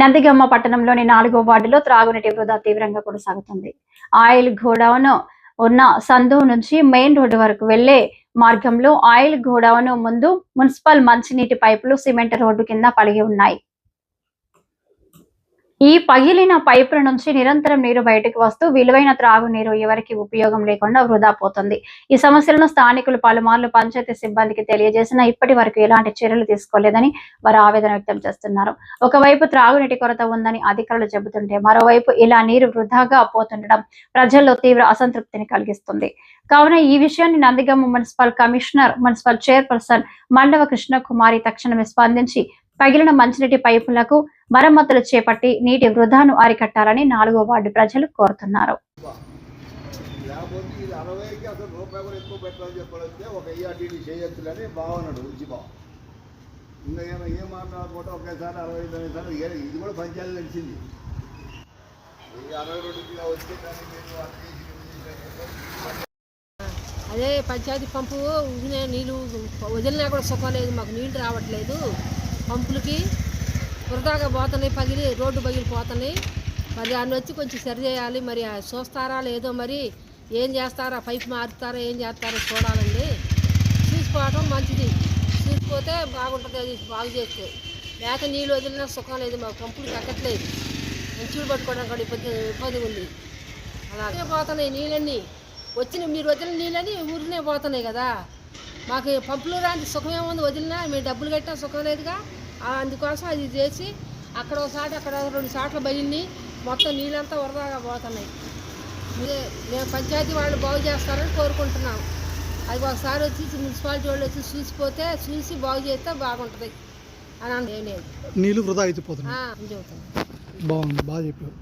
నందిగమ్మ పట్టణంలోని నాలుగో వార్డులో త్రాగునీటి వృధా తీవ్రంగా కొనసాగుతుంది. ఆయిల్ గోడౌన్ ఉన్న సందు నుంచి మెయిన్ రోడ్డు వరకు వెళ్ళే మార్గంలో ఆయిల్ గోడౌన్ ముందు మున్సిపల్ మంచినీటి పైపులు సిమెంట్ రోడ్డు కింద పడిగి ఉన్నాయి. ఈ పగిలిన పైపుల నుంచి నిరంతరం నీరు బయటకు వస్తూ విలువైన త్రాగునీరు ఎవరికి ఉపయోగం లేకుండా వృధా పోతుంది. ఈ సమస్యలను స్థానికులు పలుమార్లు పంచాయతీ సిబ్బందికి తెలియజేసినా ఇప్పటి వరకు ఎలాంటి చర్యలు తీసుకోలేదని వారు ఆవేదన వ్యక్తం చేస్తున్నారు. ఒకవైపు త్రాగునీటి కొరత ఉందని అధికారులు చెబుతుంటే మరోవైపు ఇలా నీరు వృధాగా పోతుండడం ప్రజల్లో తీవ్ర అసంతృప్తిని కలిగిస్తుంది. కావున ఈ విషయాన్ని Nandigama municipal commissioner municipal chairperson Mandava Krishnakumari తక్షణమే స్పందించి పగిలిన మంచినీటి పైపులకు మరమ్మతులు చేపట్టి నీటి వృధాను అరికట్టాలని నాలుగో వార్డు ప్రజలు కోరుతున్నారు. ఇది కూడా పంచాయతీ తెలిసింది. అదే పంచాయతీ పంపు నీళ్ళు వదిలినా కూడా సుఖం లేదు. మాకు నీళ్ళు రావట్లేదు. పంపులకి వృధాగా పోతున్నాయి పగిలి రోడ్డు పగిలిపోతున్నాయి మరి దాన్ని వచ్చి కొంచెం సరి చేయాలి. మరి చూస్తారా లేదో మరి ఏం చేస్తారా పైపు మారుతారా ఏం చేస్తారో చూడాలండి. చూసుకోవటం మంచిది. చూసిపోతే బాగుంటుంది అది బాగు చేస్తే. లేక నీళ్ళు వదిలినా సుఖం లేదు. మాకు పంపులు ఎక్కట్లేదు మంచులు పట్టుకోవడం కూడా ఇబ్బంది ఇబ్బంది ఉంది. అలాగే పోతున్నాయి నీళ్ళన్నీ. వచ్చిన మీరు వదిలిన నీళ్ళని ఊరినే పోతున్నాయి కదా. మాకు పంపులు రాని సుఖం ఏముంది వదిలినా మేము డబ్బులు కట్టినా సుఖం లేదుగా. అందుకోసం అది చేసి అక్కడ ఒకసారి అక్కడ రెండు సార్లు బయల్ని మొత్తం నీళ్ళంతా వరదాగా పోతున్నాయి. మేము పంచాయతీ వాళ్ళు బాగు చేస్తారని కోరుకుంటున్నాం. అది ఒకసారి వచ్చి మున్సిపాలిటీ వాళ్ళు వచ్చి చూసిపోతే చూసి బాగు చేస్తే బాగుంటుంది అని అంటే నీళ్ళు వృధా చెబుతాం. బాగుంది బాగా చెప్పారు.